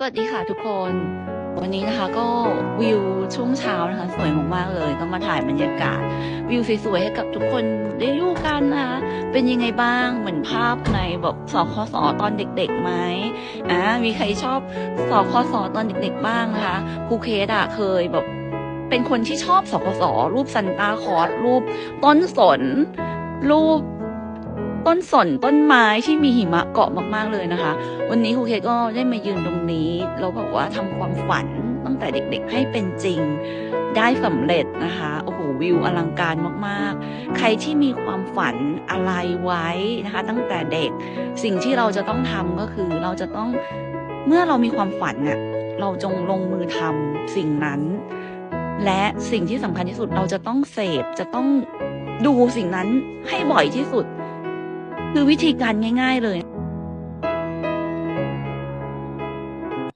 สวัสดีค่ะทุกคน วันนี้นะคะก็วิวช่วงเช้านะคะ สวยมากๆเลย ก็มาถ่ายบรรยากาศ วิวสวยๆให้กับทุกคนได้ดูกันนะคะเป็นยังไงบ้างเหมือนภาพในแบบสคสอตอนเด็กๆไหมอ่ามีใครชอบสคสอตอนเด็กๆบ้างนะคะครูเคสอะเคยแบบเป็นคนที่ชอบสคสรูปซันตาคลอสรูปต้นสน รูป ต้นสนต้นไม้ที่มีหิมะเกาะมากๆเลยนะคะ วันนี้ครูเคก็ได้มายืนตรงนี้แล้วบอกว่าทำความฝันตั้งแต่เด็กๆให้เป็นจริง ได้สำเร็จนะคะโอ้โหวิวอลังการมากๆ ใครที่มีความฝันอะไรไว้นะคะ ตั้งแต่เด็กสิ่งที่เราจะต้องทำก็คือเราจะต้องเมื่อเรามีความฝันเนี่ยเราจงลงมือทำสิ่งนั้น และสิ่งที่สำคัญที่สุดเราจะต้องเสพจะต้องดูสิ่งนั้นให้บ่อยที่สุด คือวิธีการง่าย ๆเลย